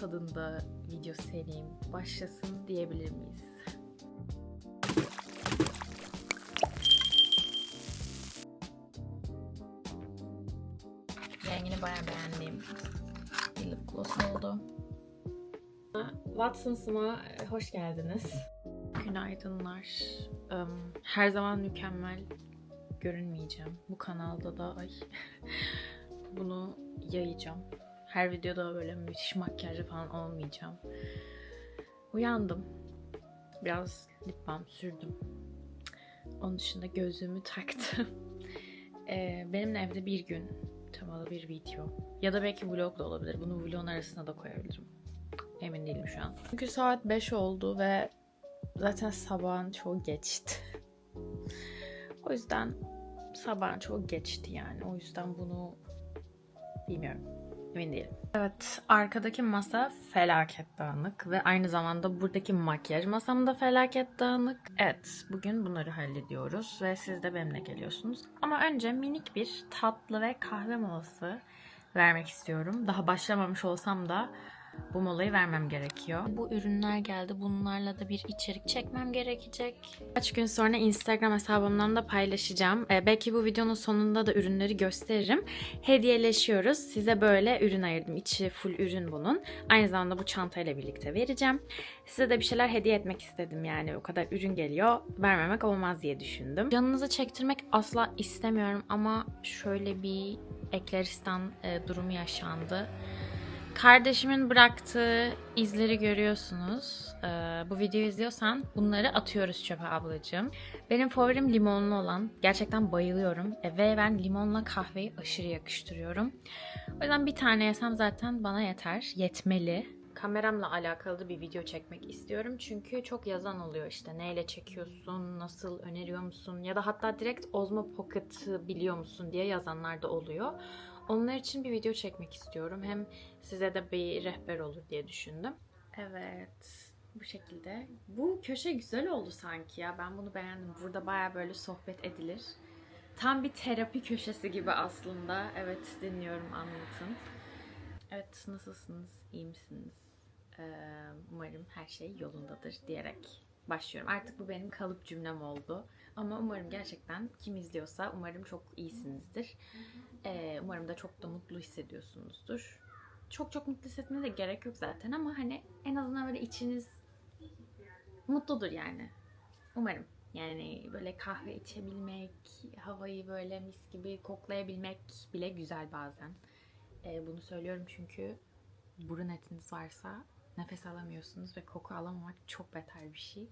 tadında video serim başlasın diyebilir miyiz? Rengini bayağı beğendim. Bir lip gloss oldu. Watson's'ıma hoş geldiniz. Günaydınlar. Her zaman mükemmel görünmeyeceğim. Bu kanalda da ay bunu yayacağım. Her videoda böyle müthiş makyajlı falan olmayacağım. Uyandım. Biraz lip balm sürdüm. Onun dışında gözlüğümü taktım. Ee, benimle evde bir gün temalı bir video. Ya da belki vlog da olabilir. Bunu vlogun arasına da koyabilirim. Emin değilim şu an. Çünkü saat 5 oldu ve zaten sabahın çoğu geçti. o yüzden sabahın çoğu geçti yani. O yüzden bunu bilmiyorum. Emin değilim. Evet, arkadaki masa felaket dağınık ve aynı zamanda buradaki makyaj masam da felaket dağınık. Evet, bugün bunları hallediyoruz ve siz de benimle geliyorsunuz. Ama önce minik bir tatlı ve kahve molası vermek istiyorum. Daha başlamamış olsam da bu molayı vermem gerekiyor. Bu ürünler geldi. Bunlarla da bir içerik çekmem gerekecek. Kaç gün sonra Instagram hesabımdan da paylaşacağım. Ee, belki bu videonun sonunda da ürünleri gösteririm. Hediyeleşiyoruz. Size böyle ürün ayırdım. İçi full ürün bunun. Aynı zamanda bu çantayla birlikte vereceğim. Size de bir şeyler hediye etmek istedim yani. O kadar ürün geliyor. Vermemek olmaz diye düşündüm. Canınızı çektirmek asla istemiyorum ama şöyle bir Ekleristan e, durumu yaşandı. Kardeşimin bıraktığı izleri görüyorsunuz. Ee, bu videoyu izliyorsan bunları atıyoruz çöpe ablacığım. Benim favorim limonlu olan. Gerçekten bayılıyorum. E, ve ben limonla kahveyi aşırı yakıştırıyorum. O yüzden bir tane yesem zaten bana yeter. Yetmeli. Kameramla alakalı bir video çekmek istiyorum. Çünkü çok yazan oluyor işte. Neyle çekiyorsun, nasıl öneriyor musun? Ya da hatta direkt Osmo Pocket'ı biliyor musun diye yazanlar da oluyor. Onlar için bir video çekmek istiyorum. Hem size de bir rehber olur diye düşündüm. Evet. Bu şekilde. Bu köşe güzel oldu sanki ya. Ben bunu beğendim. Burada baya böyle sohbet edilir. Tam bir terapi köşesi gibi aslında. Evet dinliyorum anlatın. Evet nasılsınız? İyi misiniz? Ee, umarım her şey yolundadır diyerek başlıyorum. Artık bu benim kalıp cümlem oldu. Ama umarım gerçekten kim izliyorsa umarım çok iyisinizdir. Ee, umarım da çok da mutlu hissediyorsunuzdur. Çok çok mutlu hissetmeye de gerek yok zaten ama hani en azından böyle içiniz mutludur yani. Umarım. Yani böyle kahve içebilmek, havayı böyle mis gibi koklayabilmek bile güzel bazen. Ee, bunu söylüyorum çünkü burun etiniz varsa nefes alamıyorsunuz ve koku alamamak çok beter bir şey.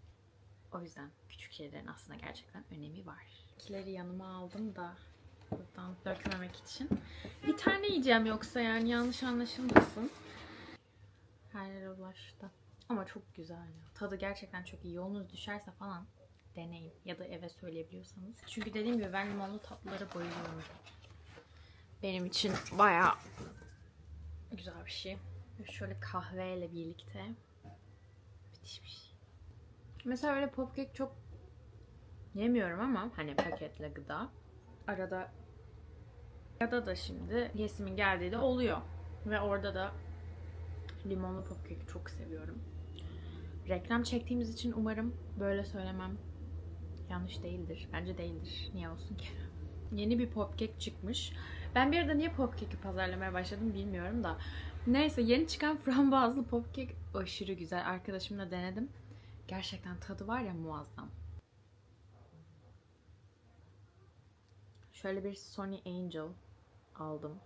O yüzden küçük şeylerin aslında gerçekten önemi var. İkileri yanıma aldım da buradan dökmemek için. Bir tane yiyeceğim yoksa yani yanlış anlaşılmasın. Her yere ulaştı. Ama çok güzel ya. Tadı gerçekten çok iyi. Yolunuz düşerse falan deneyin. Ya da eve söyleyebiliyorsanız. Çünkü dediğim gibi ben limonlu tatlılara bayılıyorum. Benim için bayağı güzel bir şey. Şöyle kahveyle birlikte. Müthiş bir şey. Mesela öyle popkek çok yemiyorum ama hani paketle gıda. Arada ya da da şimdi yesimin geldiği de oluyor. Ve orada da limonlu popkeki çok seviyorum. Reklam çektiğimiz için umarım böyle söylemem yanlış değildir. Bence değildir. Niye olsun ki? Yeni bir popkek çıkmış. Ben bir arada niye popkeki pazarlamaya başladım bilmiyorum da. Neyse yeni çıkan frambuazlı popkek aşırı güzel. Arkadaşımla denedim. Gerçekten tadı var ya muazzam. Şöyle bir Sony Angel aldım.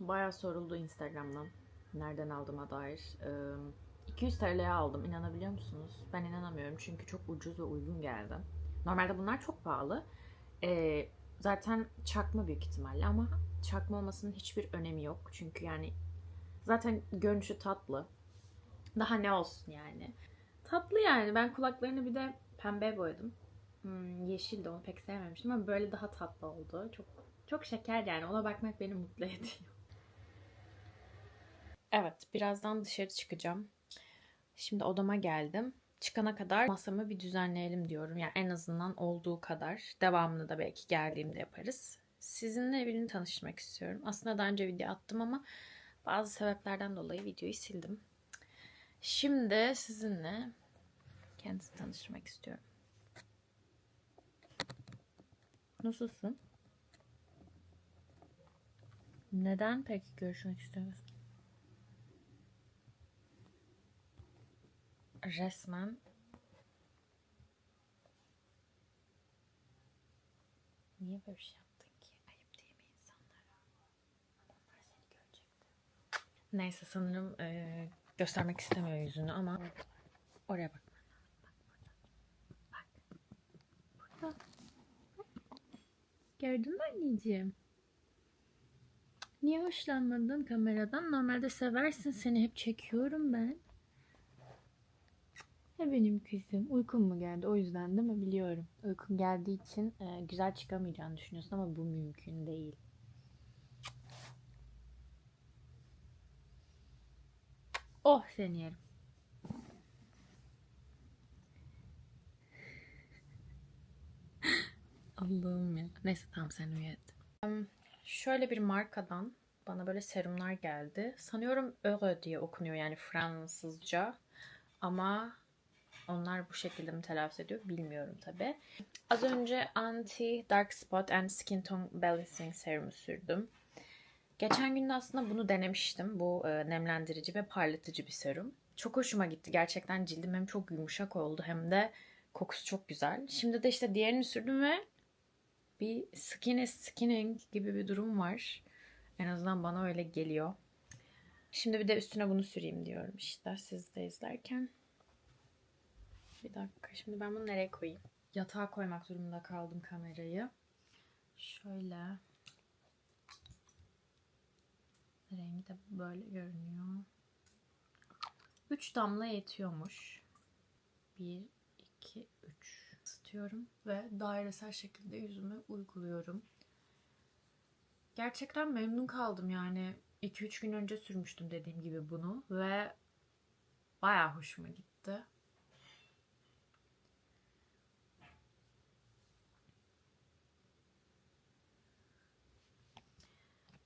Bayağı soruldu Instagram'dan. Nereden aldığıma dair. Ee, 200 TL'ye aldım. İnanabiliyor musunuz? Ben inanamıyorum çünkü çok ucuz ve uygun geldi. Normalde bunlar çok pahalı. Zaten çakma büyük ihtimalle ama çakma olmasının hiçbir önemi yok. Çünkü yani zaten görünüşü tatlı. Daha ne olsun yani. Tatlı yani. Ben kulaklarını bir de pembe boyadım. Hmm, yeşil de onu pek sevmemiştim ama böyle daha tatlı oldu. Çok çok şeker yani. Ona bakmak beni mutlu ediyor. Evet, birazdan dışarı çıkacağım. Şimdi odama geldim. Çıkana kadar masamı bir düzenleyelim diyorum. Yani en azından olduğu kadar. Devamını da belki geldiğimde yaparız. Sizinle birini tanıştırmak istiyorum. Aslında daha önce video attım ama bazı sebeplerden dolayı videoyu sildim. Şimdi sizinle kendisini tanıştırmak istiyorum. Nasılsın? Neden peki görüşmek istemiyorsun? Resmen Niye böyle bir şey yaptın ki? Ayıp değil mi insanlara? Onlar seni görecekti. Neyse sanırım eee, göstermek istemiyor yüzünü ama oraya. Bak burada. Bak. Gördün mü anneciğim? Niye hoşlanmadın kameradan? Normalde seversin. Seni hep çekiyorum ben. He benim kızım. Uykun mu geldi? O yüzden değil mi? Biliyorum. Uykun geldiği için e, güzel çıkamayacağını düşünüyorsun ama bu mümkün değil. Oh seni yerim. Allah'ım ya. Neyse tamam sen hadi. Şöyle bir markadan bana böyle serumlar geldi. Sanıyorum Euro diye okunuyor yani Fransızca. Ama onlar bu şekilde mi telaffuz ediyor bilmiyorum tabi. Az önce Anti Dark Spot and Skin Tone Balancing Serumu sürdüm. Geçen gün de aslında bunu denemiştim. Bu e, nemlendirici ve parlatıcı bir serum. Çok hoşuma gitti. Gerçekten cildim hem çok yumuşak oldu hem de kokusu çok güzel. Şimdi de işte diğerini sürdüm ve bir skin is skinning gibi bir durum var. En azından bana öyle geliyor. Şimdi bir de üstüne bunu süreyim diyorum işte siz de izlerken. Bir dakika şimdi ben bunu nereye koyayım? Yatağa koymak durumunda kaldım kamerayı. Şöyle. Rengi de böyle görünüyor. 3 damla yetiyormuş. 1, 2, 3. Isıtıyorum ve dairesel şekilde yüzüme uyguluyorum. Gerçekten memnun kaldım yani. 2-3 gün önce sürmüştüm dediğim gibi bunu ve bayağı hoşuma gitti.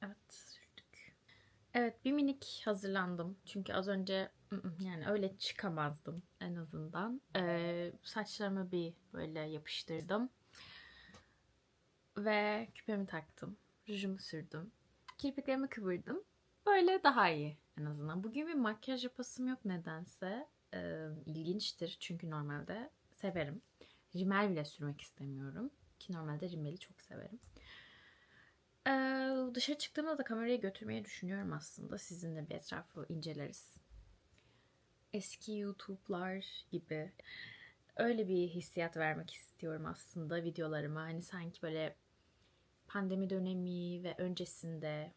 Evet sürdük. Evet bir minik hazırlandım. Çünkü az önce yani öyle çıkamazdım en azından. Ee, saçlarımı bir böyle yapıştırdım. Ve küpemi taktım. Rujumu sürdüm. Kirpiklerimi kıvırdım. Böyle daha iyi en azından. Bugün bir makyaj yapasım yok nedense. Ee, ilginçtir çünkü normalde severim. Rimel bile sürmek istemiyorum. Ki normalde rimeli çok severim. Ee, dışarı çıktığımda da kamerayı götürmeyi düşünüyorum aslında. Sizinle bir etrafı inceleriz. Eski YouTube'lar gibi öyle bir hissiyat vermek istiyorum aslında videolarıma. Hani sanki böyle pandemi dönemi ve öncesinde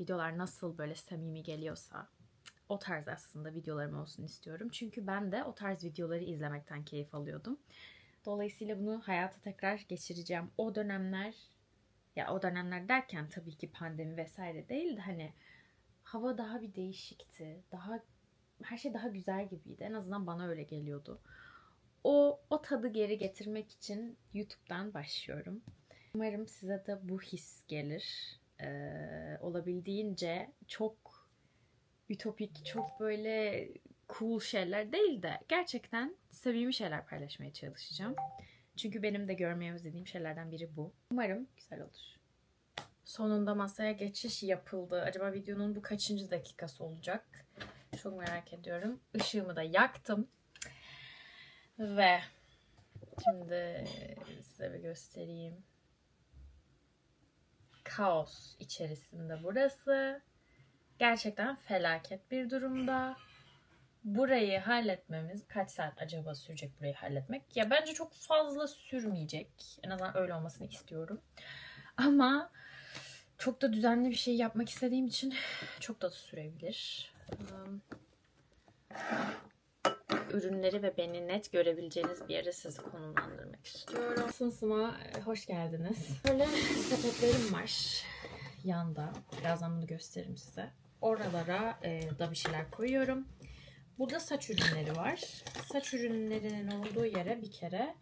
videolar nasıl böyle samimi geliyorsa o tarz aslında videolarım olsun istiyorum. Çünkü ben de o tarz videoları izlemekten keyif alıyordum. Dolayısıyla bunu hayata tekrar geçireceğim. O dönemler ya o dönemler derken tabii ki pandemi vesaire değil de hani hava daha bir değişikti. Daha her şey daha güzel gibiydi. En azından bana öyle geliyordu. O o tadı geri getirmek için YouTube'dan başlıyorum. Umarım size de bu his gelir. Ee, olabildiğince çok ütopik, çok böyle cool şeyler değil de gerçekten sevimli şeyler paylaşmaya çalışacağım. Çünkü benim de görmeyi özlediğim şeylerden biri bu. Umarım güzel olur. Sonunda masaya geçiş yapıldı. Acaba videonun bu kaçıncı dakikası olacak? Çok merak ediyorum. Işığımı da yaktım. Ve şimdi size bir göstereyim. Kaos içerisinde burası. Gerçekten felaket bir durumda. Burayı halletmemiz kaç saat acaba sürecek burayı halletmek? Ya bence çok fazla sürmeyecek. En azından öyle olmasını istiyorum. Ama çok da düzenli bir şey yapmak istediğim için çok da sürebilir. Um, Ürünleri ve beni net görebileceğiniz bir yere sizi konumlandırmak istiyorum. Sınsıma hoş geldiniz. Böyle sepetlerim var yanda. Birazdan bunu gösteririm size. Oralara e, da bir şeyler koyuyorum. Burada saç ürünleri var. Saç ürünlerinin olduğu yere bir kere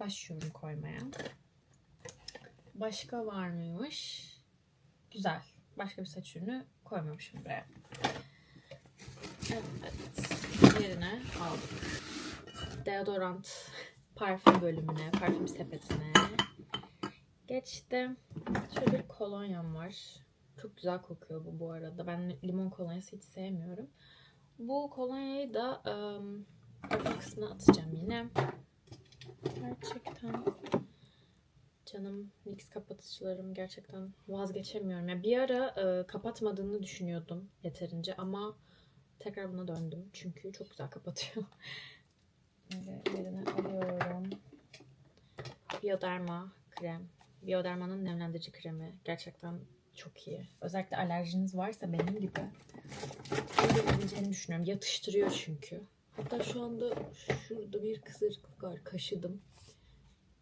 başlıyorum koymaya. Başka var mıymış? Güzel. Başka bir saç ürünü koymamışım buraya. Evet. aldık. Deodorant parfüm bölümüne, parfüm sepetine geçtim. Şöyle bir kolonyam var. Çok güzel kokuyor bu bu arada. Ben limon kolonyası hiç sevmiyorum. Bu kolonyayı da parfüm kısmına atacağım yine. Gerçekten canım NYX kapatıcılarım gerçekten vazgeçemiyorum. Yani bir ara e, kapatmadığını düşünüyordum yeterince ama tekrar buna döndüm. Çünkü çok güzel kapatıyor. Böyle yerine alıyorum. Bioderma krem. Bioderma'nın nemlendirici kremi. Gerçekten çok iyi. Özellikle alerjiniz varsa benim gibi. Öyle düşünüyorum. Yatıştırıyor çünkü. Hatta şu anda şurada bir kızarıklık var. Kaşıdım.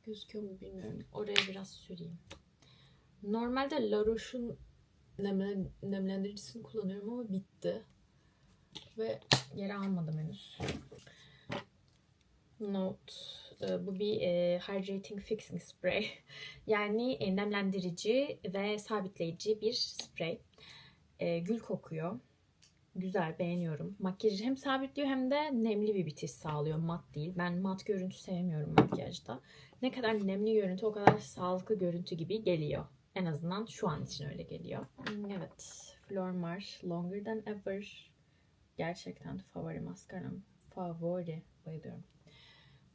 Gözüküyor mu bilmiyorum. Oraya biraz süreyim. Normalde La Roche'un nemlen, nemlendiricisini kullanıyorum ama bitti. Ve geri almadım henüz. Note. E, Bu bir e, Hydrating Fixing Spray. Yani nemlendirici ve sabitleyici bir sprey. E, gül kokuyor. Güzel, beğeniyorum. Makyajı hem sabitliyor hem de nemli bir bitiş sağlıyor. Mat değil. Ben mat görüntü sevmiyorum makyajda. Ne kadar nemli görüntü o kadar sağlıklı görüntü gibi geliyor. En azından şu an için öyle geliyor. Hmm, Evet. Flormar Longer Than Ever. Gerçekten favori maskaram. Favori. Bayılıyorum.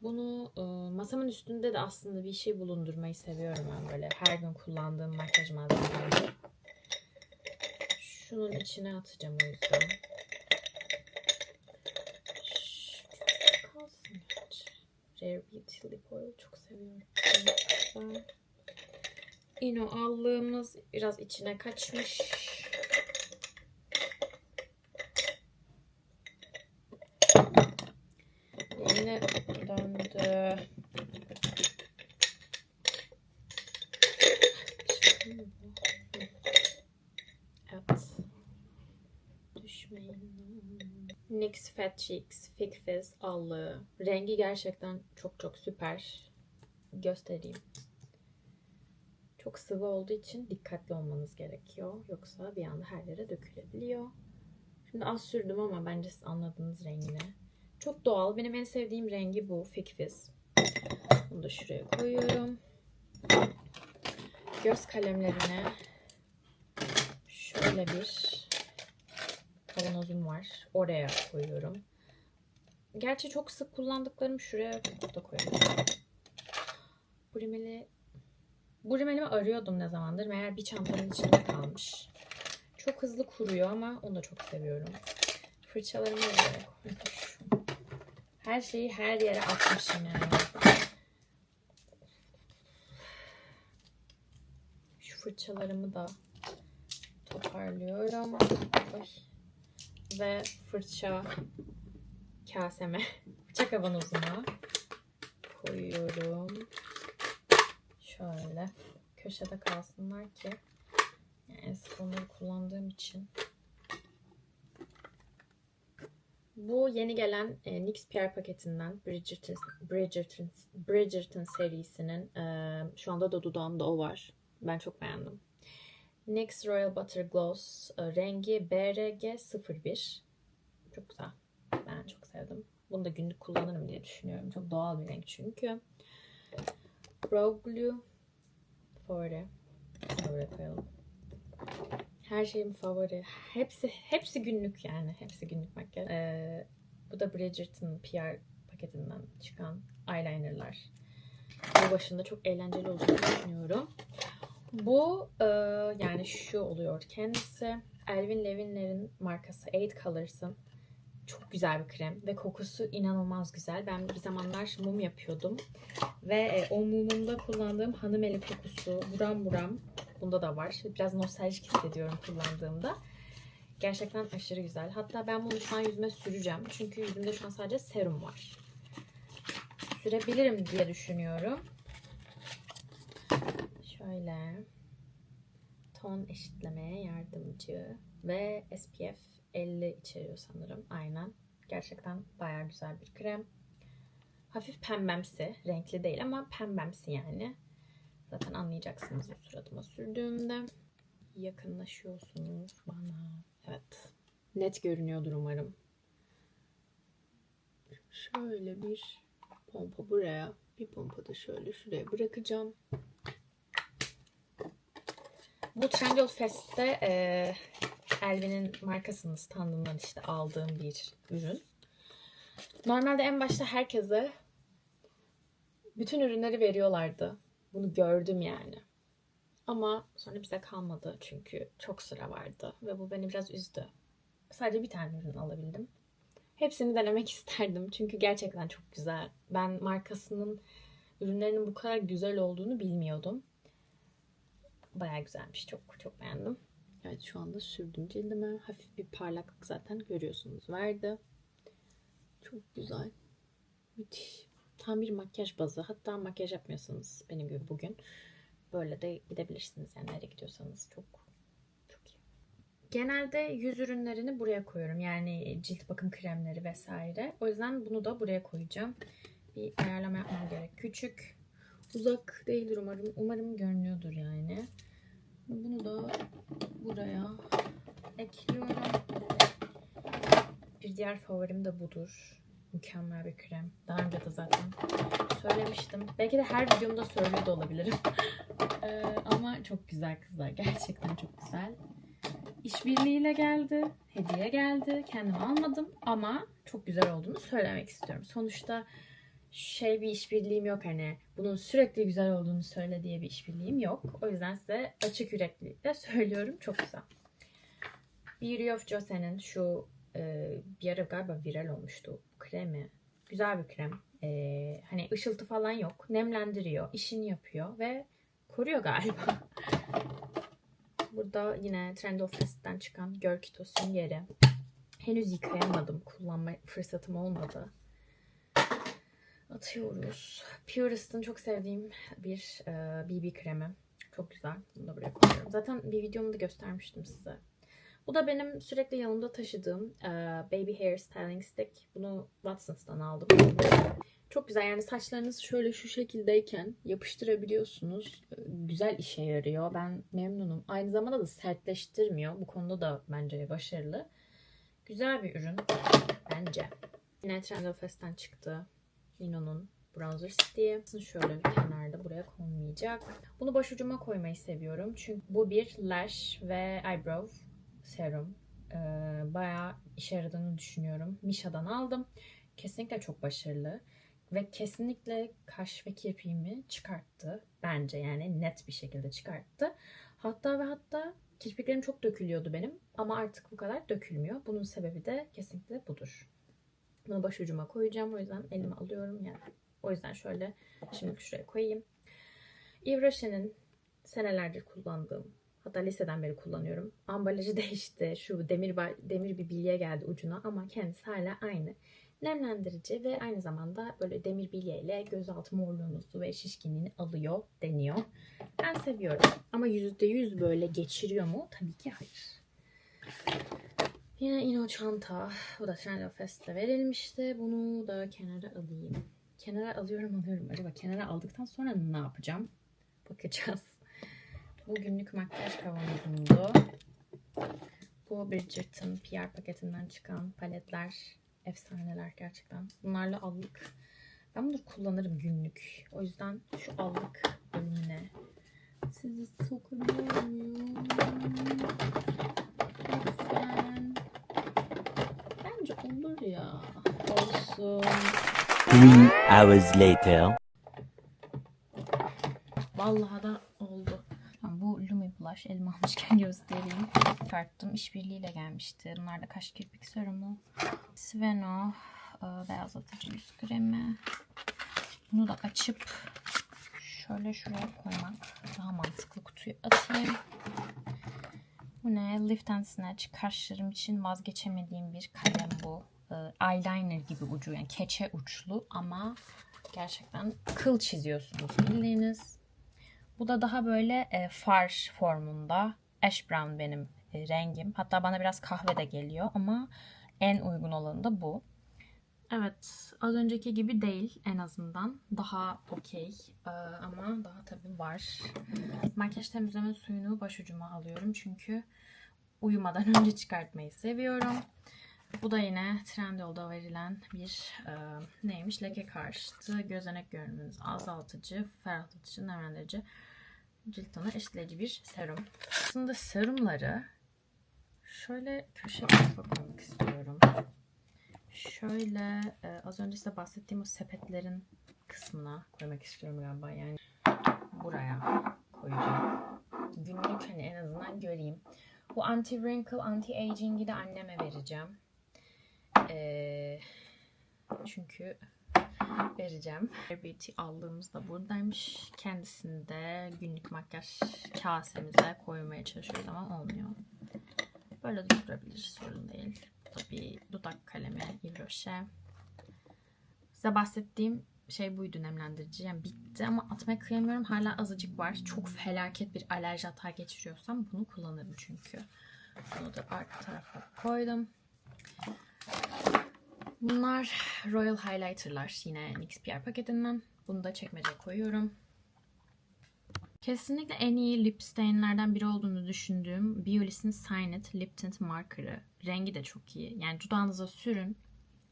Bunu e, masamın üstünde de aslında bir şey bulundurmayı seviyorum ben böyle. Her gün kullandığım makyaj malzemeleri. Şunun içine atacağım o yüzden. Kalsın. Rare Beauty Lip Oil çok seviyorum. Ben Yine allığımız biraz içine kaçmış. Yine döndü. Evet. Düşmeyin. NYX Fat Cheeks Fake Fizz allığı. Rengi gerçekten çok çok süper. Göstereyim. Çok sıvı olduğu için dikkatli olmanız gerekiyor. Yoksa bir anda her yere dökülebiliyor. Şimdi az sürdüm ama bence siz anladınız rengini. Çok doğal. Benim en sevdiğim rengi bu. Fake Fizz. Bunu da şuraya koyuyorum. Göz kalemlerine şöyle bir kavanozum var. Oraya koyuyorum. Gerçi çok sık kullandıklarım şuraya da koyuyorum. Bu rimeli bu rimelimi arıyordum ne zamandır. Meğer bir çantanın içinde kalmış. Çok hızlı kuruyor ama onu da çok seviyorum. Fırçalarımı oraya koymuş. Her şeyi her yere atmışım yani. Şu fırçalarımı da toparlıyorum. Ay. Ve fırça kaseme, fırça kavanozuma koyuyorum. Şöyle köşede kalsınlar ki yani onları kullandığım için. Bu yeni gelen e, NYX PR paketinden Bridgerton, Bridgerton, Bridgerton serisinin e, şu anda da dudağımda o var. Ben çok beğendim. NYX Royal Butter Gloss e, rengi BRG01. Çok güzel. Ben çok sevdim. Bunu da günlük kullanırım diye düşünüyorum. Çok doğal bir renk çünkü. Brow Glue favori. Favori koyalım. Her şeyim favori. Hepsi hepsi günlük yani. Hepsi günlük makyaj. Ee, bu da Bridgerton PR paketinden çıkan eyelinerlar. Bu başında çok eğlenceli olacağını düşünüyorum. Bu e, yani şu oluyor kendisi. Elvin Levin'lerin markası Eight Colors'ın çok güzel bir krem ve kokusu inanılmaz güzel. Ben bir zamanlar mum yapıyordum ve e, o mumumda kullandığım hanım eli kokusu buram buram bunda da var. Biraz nostaljik hissediyorum kullandığımda. Gerçekten aşırı güzel. Hatta ben bunu şu an yüzüme süreceğim. Çünkü yüzümde şu an sadece serum var. Sürebilirim diye düşünüyorum. Şöyle ton eşitlemeye yardımcı ve SPF 50 içeriyor sanırım. Aynen. Gerçekten bayağı güzel bir krem. Hafif pembemsi. Renkli değil ama pembemsi yani. Zaten anlayacaksınız o suratıma sürdüğümde. Yakınlaşıyorsunuz bana. Evet. Net görünüyordur umarım. Şöyle bir pompa buraya, bir pompa da şöyle şuraya bırakacağım. Bu Trendyol Fest'te e, Elvin'in markasının standından işte aldığım bir ürün. Normalde en başta herkese bütün ürünleri veriyorlardı. Bunu gördüm yani. Ama sonra bize kalmadı çünkü çok sıra vardı ve bu beni biraz üzdü. Sadece bir tane ürün alabildim. Hepsini denemek isterdim çünkü gerçekten çok güzel. Ben markasının ürünlerinin bu kadar güzel olduğunu bilmiyordum. Bayağı güzelmiş. Çok çok beğendim. Evet şu anda sürdüm cildime. Hafif bir parlaklık zaten görüyorsunuz verdi. Çok güzel. Müthiş. Tam bir makyaj bazı. Hatta makyaj yapmıyorsanız benim gibi bugün böyle de gidebilirsiniz. Yani nereye gidiyorsanız çok çok iyi. Genelde yüz ürünlerini buraya koyuyorum. Yani cilt bakım kremleri vesaire. O yüzden bunu da buraya koyacağım. Bir ayarlama yapmam gerek. Küçük. Uzak değildir umarım. Umarım görünüyordur yani. Bunu da buraya ekliyorum. Bir diğer favorim de budur. Mükemmel bir krem. Daha önce de zaten söylemiştim. Belki de her videomda söylüyor da olabilirim. Ee, ama çok güzel kızlar. Gerçekten çok güzel. İşbirliğiyle geldi. Hediye geldi. Kendim almadım ama çok güzel olduğunu söylemek istiyorum. Sonuçta şey bir işbirliğim yok hani bunun sürekli güzel olduğunu söyle diye bir işbirliğim yok. O yüzden size açık yüreklilikle söylüyorum. Çok güzel. Beauty of Jose'nin şu e, bir ara galiba viral olmuştu kremi. Güzel bir krem. E, hani ışıltı falan yok. Nemlendiriyor, işini yapıyor ve koruyor galiba. Burada yine Trendyol Fest'ten çıkan Görkitos'un yeri. Henüz yıkayamadım. Kullanma fırsatım olmadı. Atıyoruz. Purist'ın çok sevdiğim bir e, BB kremi. Çok güzel. Bunu da buraya koyuyorum. Zaten bir videomu da göstermiştim size. Bu da benim sürekli yanımda taşıdığım e, Baby Hair Styling Stick. Bunu Watsons'tan aldım. Çok güzel yani saçlarınız şöyle şu şekildeyken yapıştırabiliyorsunuz. E, Güzel işe yarıyor. Ben memnunum. Aynı zamanda da sertleştirmiyor. Bu konuda da bence başarılı. Güzel bir ürün bence. Yine Fest'ten çıktı. Lino'nun bronzer stick'i. Şöyle bir kenarda buraya konmayacak. Bunu başucuma koymayı seviyorum. Çünkü bu bir lash ve eyebrow serum. Ee, bayağı işe yaradığını düşünüyorum. Misha'dan aldım. Kesinlikle çok başarılı. Ve kesinlikle kaş ve kirpiğimi çıkarttı. Bence yani net bir şekilde çıkarttı. Hatta ve hatta kirpiklerim çok dökülüyordu benim. Ama artık bu kadar dökülmüyor. Bunun sebebi de kesinlikle budur. Bunu başucuma koyacağım. O yüzden elime alıyorum yani. O yüzden şöyle şimdi şuraya koyayım. Rocher'in senelerdir kullandığım hatta liseden beri kullanıyorum. Ambalajı değişti. Şu demir demir bir bilye geldi ucuna ama kendisi hala aynı. Nemlendirici ve aynı zamanda böyle demir bilyeyle gözaltı morluğunuzu ve şişkinliğini alıyor deniyor. Ben seviyorum. Ama %100 böyle geçiriyor mu? Tabii ki hayır. Yine Ino çanta. Bu da Trendyol Fest'te verilmişti. Bunu da kenara alayım. Kenara alıyorum alıyorum. Acaba kenara aldıktan sonra ne yapacağım? Bakacağız. Bu günlük makyaj kavanozumdu. Bu Bridgerton PR paketinden çıkan paletler. Efsaneler gerçekten. Bunlarla allık. Ben bunları kullanırım günlük. O yüzden şu allık bölümüne sizi sokuyorum. Olsun. Three hours later. Vallahi da oldu. Bu Lumi Blush elime almışken göstereyim. Tarttım. İşbirliğiyle gelmişti. Bunlar da kaş kirpik serumu. Sveno e, beyazlatıcı yüz kremi. Bunu da açıp şöyle şuraya koymak daha mantıklı. Kutuyu atayım. Bu ne? Lift and Snatch. Kaşlarım için vazgeçemediğim bir kalem bu. E, eyeliner gibi ucu. Yani keçe uçlu ama gerçekten kıl çiziyorsunuz bildiğiniz. Bu da daha böyle e, far formunda. Ash brown benim e, rengim. Hatta bana biraz kahve de geliyor ama en uygun olanı da bu. Evet, az önceki gibi değil en azından. Daha okey Ee, ama daha tabii var. Makyaj temizleme suyunu başucuma alıyorum çünkü uyumadan önce çıkartmayı seviyorum. Bu da yine Trendyol'da verilen bir e, neymiş? Leke karşıtı gözenek görünümünüz azaltıcı, ferahlatıcı, nemlendirici, cilt tonu eşitleyici bir serum. Aslında serumları şöyle köşe tarafa koymak istiyorum. Şöyle e, az önce size bahsettiğim o sepetlerin kısmına koymak istiyorum galiba. Yani buraya koyacağım. Günlük hani en azından göreyim. Bu anti wrinkle, anti aging'i de anneme vereceğim. Ee, çünkü vereceğim. Beauty aldığımız da buradaymış. Kendisini de günlük makyaj kasemize koymaya çalışıyoruz ama olmuyor. Böyle de durabilir sorun değil. Bir dudak kalemi Yves Rocher. Size bahsettiğim şey buydu nemlendirici. Yani bitti ama atmaya kıyamıyorum. Hala azıcık var. Çok felaket bir alerji hata geçiriyorsam bunu kullanırım çünkü. Bunu da arka tarafa koydum. Bunlar Royal Highlighter'lar. Yine NYX PR paketinden. Bunu da çekmeceye koyuyorum. Kesinlikle en iyi lip stainlerden biri olduğunu düşündüğüm Biolis'in Sign It Lip Tint Marker'ı. Rengi de çok iyi. Yani dudağınıza sürün.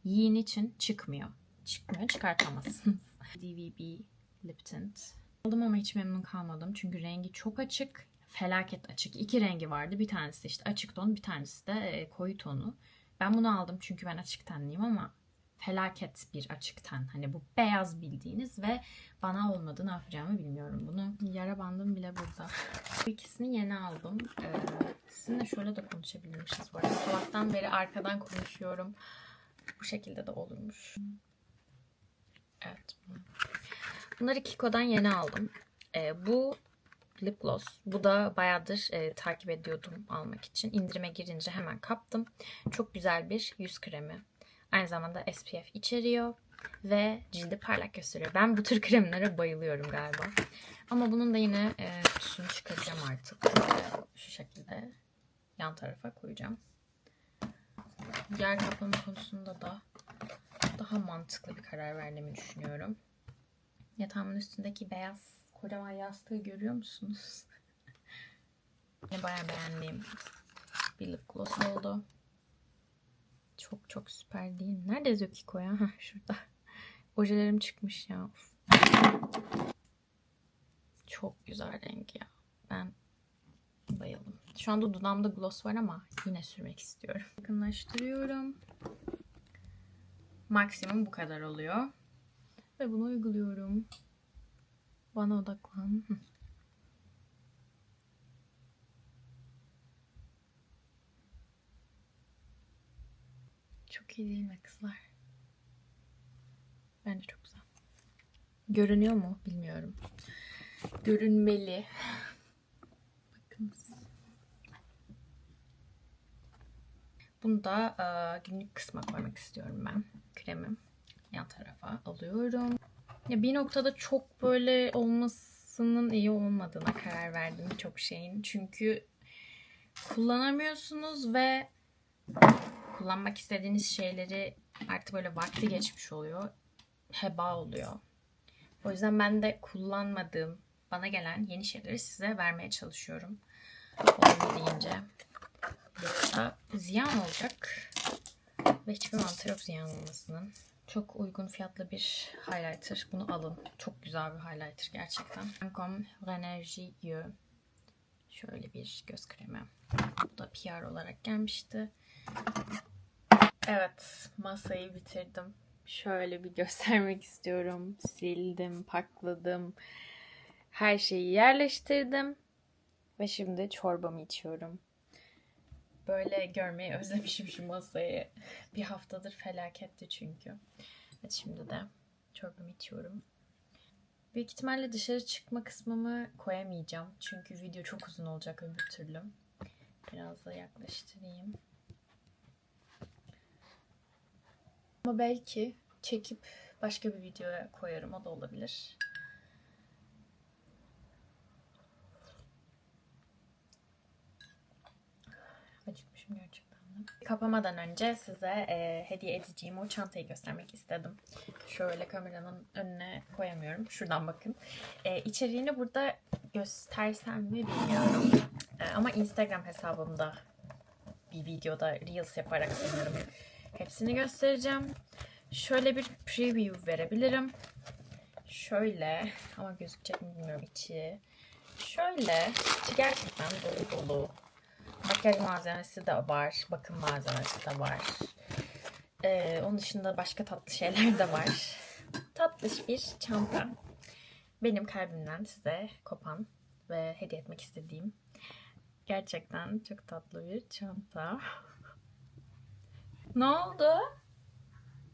Yiyin için çıkmıyor. Çıkmıyor, çıkartamazsınız. DVB Lip Tint. Aldım ama hiç memnun kalmadım. Çünkü rengi çok açık. Felaket açık. İki rengi vardı. Bir tanesi işte açık ton, bir tanesi de e, koyu tonu. Ben bunu aldım çünkü ben açık tenliyim ama felaket bir açık ten. Hani bu beyaz bildiğiniz ve bana olmadı ne yapacağımı bilmiyorum bunu. Yara bandım bile burada. Bu ikisini yeni aldım. Ee, sizinle şöyle de konuşabilirmişiz bu arada. Sabahtan beri arkadan konuşuyorum. Bu şekilde de olurmuş. Evet. Bunları Kiko'dan yeni aldım. Ee, bu lip gloss. Bu da bayağıdır e, takip ediyordum almak için. İndirime girince hemen kaptım. Çok güzel bir yüz kremi. Aynı zamanda SPF içeriyor ve cildi parlak gösteriyor. Ben bu tür kremlere bayılıyorum galiba. Ama bunun da yine e, kutusunu çıkaracağım artık. E, şu şekilde yan tarafa koyacağım. Yer kaplama konusunda da daha mantıklı bir karar verdiğimi düşünüyorum. Yatağımın üstündeki beyaz kocaman yastığı görüyor musunuz? Bayağı beğendiğim bir lip gloss oldu. Çok çok süper değil? Nerede yazıyor Kiko ya? Şurada. Ojelerim çıkmış ya. Of. Çok güzel rengi ya. Ben bayıldım. Şu anda dudağımda gloss var ama yine sürmek istiyorum. Yakınlaştırıyorum. Maksimum bu kadar oluyor. Ve bunu uyguluyorum. Bana odaklan. Çok iyi değil mi kızlar? Bence çok güzel. Görünüyor mu bilmiyorum. Görünmeli. Bakınız. Bunu da e, günlük kısma koymak istiyorum ben. Kremim yan tarafa alıyorum. Ya bir noktada çok böyle olmasının iyi olmadığına karar verdim çok şeyin. Çünkü kullanamıyorsunuz ve kullanmak istediğiniz şeyleri artık böyle vakti geçmiş oluyor. Heba oluyor. O yüzden ben de kullanmadığım, bana gelen yeni şeyleri size vermeye çalışıyorum. Olabildiğince. Yoksa ziyan olacak. Ve hiçbir mantığı yok ziyan olmasının. Çok uygun fiyatlı bir highlighter. Bunu alın. Çok güzel bir highlighter gerçekten. Lancome Rénergie Yeux. Şöyle bir göz kremi. Bu da PR olarak gelmişti. Evet, masayı bitirdim. Şöyle bir göstermek istiyorum. Sildim, pakladım. Her şeyi yerleştirdim. Ve şimdi çorbamı içiyorum. Böyle görmeyi özlemişim şu masayı. Bir haftadır felaketti çünkü. Evet şimdi de çorbamı içiyorum. Büyük ihtimalle dışarı çıkma kısmımı koyamayacağım. Çünkü video çok uzun olacak öbür türlü. Biraz da yaklaştırayım. Ama belki çekip başka bir videoya koyarım. O da olabilir. Acıkmışım gerçekten de. Kapamadan önce size e, hediye edeceğim o çantayı göstermek istedim. Şöyle kameranın önüne koyamıyorum. Şuradan bakın. E, içeriğini burada göstersem mi bilmiyorum. E, ama Instagram hesabımda bir videoda Reels yaparak sanırım hepsini göstereceğim. Şöyle bir preview verebilirim. Şöyle ama gözükecek mi bilmiyorum içi. Şöyle içi gerçekten dolu dolu. Makyaj malzemesi de var. Bakım malzemesi de var. Ee, onun dışında başka tatlı şeyler de var. Tatlış bir çanta. Benim kalbimden size kopan ve hediye etmek istediğim gerçekten çok tatlı bir çanta. ne oldu?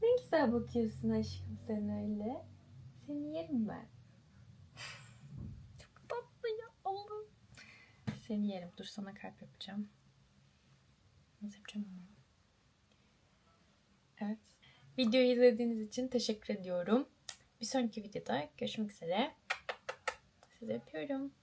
Ne güzel bakıyorsun aşkım sen öyle. Seni yerim ben. çok tatlı ya oğlum. Seni yerim. Dur sana kalp yapacağım. Nasıl yapacağım onu? Evet. Videoyu izlediğiniz için teşekkür ediyorum. Bir sonraki videoda görüşmek üzere. Sizi öpüyorum.